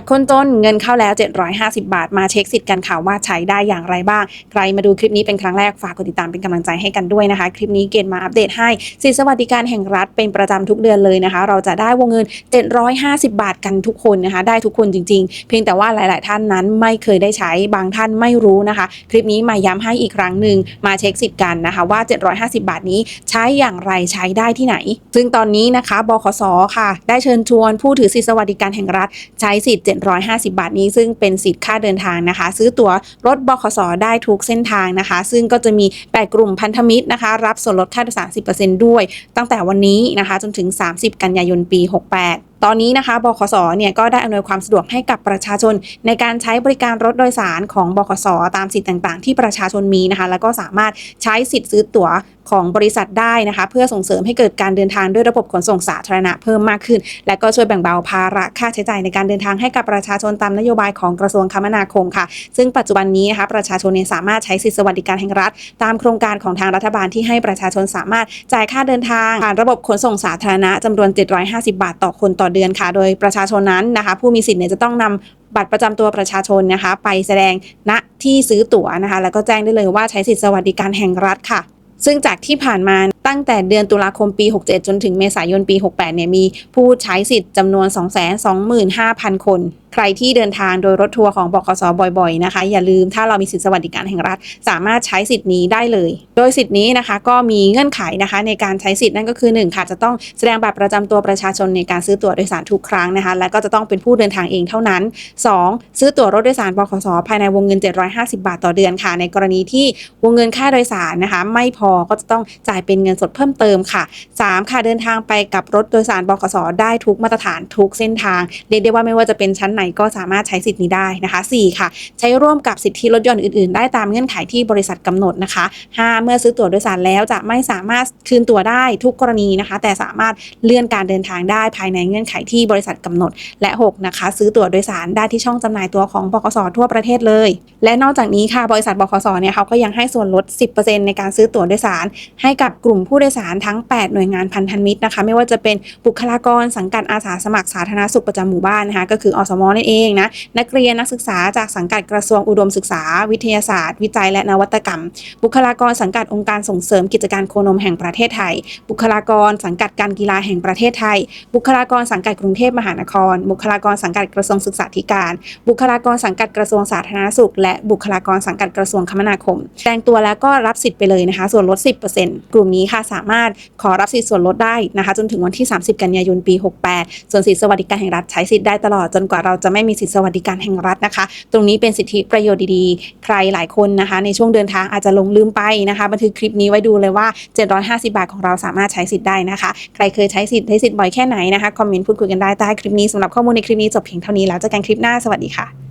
ตคนจนเงินเข้าแล้ว 750 บาท มาเช็คสิทธิ์กันค่ะว่าใช้ได้อย่างไรบ้าง ใครมาดูคลิปนี้เป็นครั้งแรกฝากกดติดตามเป็นกำลังใจให้กันด้วยนะคะ คลิปนี้เกณฑ์มาอัปเดตให้สิทธิสวัสดิการแห่งรัฐเป็นประจำทุกเดือนเลยนะคะ เราจะได้วงเงิน 750 บาทกันทุกคนนะคะ ได้ทุกคนจริง ๆ เพียงแต่ว่าหลาย ๆ ท่านนั้นไม่เคยได้ใช้บางท่านไม่รู้นะคะ คลิปนี้มาย้ำให้อีกครั้งหนึ่งมาเช็คสิทธิ์กันนะคะว่า 750 บาทนี้ใช้อย่างไรใช้ได้ที่ไหน ซึ่งตอนนี้นะคะบขสค่ะ ได้เชิญชวนผู้ถือสิทธิสวัสดิการแห่งรัฐใช้สิทธิ์750 บาทนี้ ซึ่งเป็นสิทธิ์ค่าเดินทางนะคะ ซื้อตั๋วรถบขสได้ทุกเส้นทางนะคะ ซึ่งก็จะมี 8 กลุ่มพันธมิตรนะคะ รับส่วนลดค่าโดยสาร10%ด้วย ตั้งแต่วันนี้นะคะ จนถึง 30 กันยายนปี 68 ตอนนี้นะคะบขสเนี่ยก็ได้อำนวยความสะดวกให้กับประชาชน ในการใช้บริการรถโดยสารของบขสตามสิทธิ์ต่างๆ ที่ประชาชนมีนะคะ แล้วก็สามารถใช้สิทธิ์ซื้อตั๋วของบริษัทได้นะคะ เพื่อส่งเสริมให้เกิดการเดินทางด้วยระบบขนส่งสาธารณะเพิ่มมากขึ้น และก็ช่วยแบ่งเบาภาระค่าใช้จ่ายในการเดินทางให้กับประชาชนตามนโยบายของกระทรวงคมนาคมค่ะ ซึ่งปัจจุบันนี้นะคะประชาชนเนี่ยสามารถใช้สิทธิสวัสดิการแห่งรัฐ ตามโครงการของทางรัฐบาลที่ให้ประชาชนสามารถจ่ายค่าเดินทางผ่านระบบขนส่งสาธารณะจำนวน 750 บาทต่อคนต่อเดือนค่ะ โดยประชาชนนั้นนะคะ ผู้มีสิทธิ์เนี่ยจะต้องนำบัตรประจำตัวประชาชนนะคะ ไปแสดงณที่ซื้อตั๋วนะคะ แล้วก็แจ้งได้เลยว่าใช้สิทธิสวัสดิการแห่งรัฐค่ะซึ่งจากที่ผ่านมาตั้งแต่เดือนตุลาคมปี 67 จนถึงเมษายนปี 68 เนี่ยมีผู้ใช้สิทธิ์จำนวน 225,000 คนใครที่เดินทางโดยรถทัวร์ของบขสบ่อยๆนะคะ อย่าลืมถ้าเรามีสิทธิสวัสดิการแห่งรัฐ สามารถใช้สิทธิ์นี้ได้เลย โดยสิทธิ์นี้นะคะก็มีเงื่อนไขนะคะในการใช้สิทธิ์นั่นก็คือ1ค่ะจะต้องแสดงบัตรประจำตัวประชาชนในการซื้อตั๋วโดยสารทุกครั้งนะคะ และก็จะต้องเป็นผู้เดินทางเองเท่านั้น 2. ซื้อตั๋วรถโดยสารบขสภายในวงเงิน 750 บาทต่อเดือนค่ะ ในกรณีที่วงเงินค่าโดยสารนะคะ ไม่พอก็จะต้องจ่ายเป็นเงินสดเพิ่มเติมค่ะ 3. ค่ะเดินทางไปกับรถโดยสารบขสได้ทุกมาตรฐานทุกเส้นทางเรียกได้ว่าไม่ว่าจะเป็นชั้นไหนก็สามารถใช้สิทธิ์นี้ได้นะคะ 4. ค่ะ ใช้ร่วมกับสิทธิรถยนต์อื่นๆ ได้ตามเงื่อนไขที่บริษัทกำหนดนะคะ 5. เมื่อซื้อตั๋วโดยสารแล้วจะไม่สามารถคืนตั๋วได้ทุกกรณีนะคะ แต่สามารถเลื่อนการเดินทางได้ภายในเงื่อนไขที่บริษัทกำหนด และ 6. นะคะ ซื้อตั๋วโดยสารได้ที่ช่องจำหน่ายตั๋วของบขสทั่วประเทศเลย และนอกจากนี้ค่ะบริษัทบขสเนี่ยเขาก็ยังให้ส่วนลด 10%ในการซื้อตั๋วโดยสาร ให้กับกลุ่มผู้โดยสารทั้ง 8 หน่วยงานพันธมิตรนะคะ ไม่ว่าจะเป็นบุคลากรสังกัดอาสาสมัครสาธารณสุขประจำหมู่บ้านนะคะก็คืออสมนั่นเองนะนักเรียนนักศึกษาจากสังกัดกระทรวงอุดมศึกษา วิทยาศาสตร์ วิจัยและนวัตกรรม บุคลากรสังกัดองค์การส่งเสริมกิจการโคนมแห่งประเทศไทย บุคลากรสังกัดการกีฬาแห่งประเทศไทย บุคลากรสังกัดกรุงเทพมหานคร บุคลากรสังกัดกระทรวงศึกษาธิการ บุคลากรสังกัดกระทรวงสาธารณสุข และบุคลากรสังกัดกระทรวงคมนาคมแจ้งตัวแล้วก็รับสิทธิ์ไปเลยนะคะ ส่วนลด 10%กลุ่มนี้ค่ะสามารถขอรับสิทธิ์ส่วนลดได้นะคะ จนถึงวันที่ 30 กันยายนปี 68 ส่วนสิทธิสวัสดิการแห่งรัฐใช้สิทธิ์ได้ตลอดจนกว่าเราจะไม่มีสิทธิสวัสดิการแห่งรัฐนะคะ ตรงนี้เป็นสิทธิประโยชน์ดีๆ ใครหลายคนนะคะ ในช่วงเดินทางอาจจะลงลืมไปนะคะ บันทึกคลิปนี้ไว้ดูเลยว่า 750 บาทของเราสามารถใช้สิทธิ์ได้นะคะ ใครเคยใช้สิทธิ์ใช้สิทธิ์บ่อยแค่ไหนนะคะ คอมเมนต์พูดคุยกันได้ใต้คลิปนี้สำหรับข้อมูลในคลิปนี้จบเพียงเท่านี้แล้วเจอกันคลิปหน้าสวัสดีค่ะ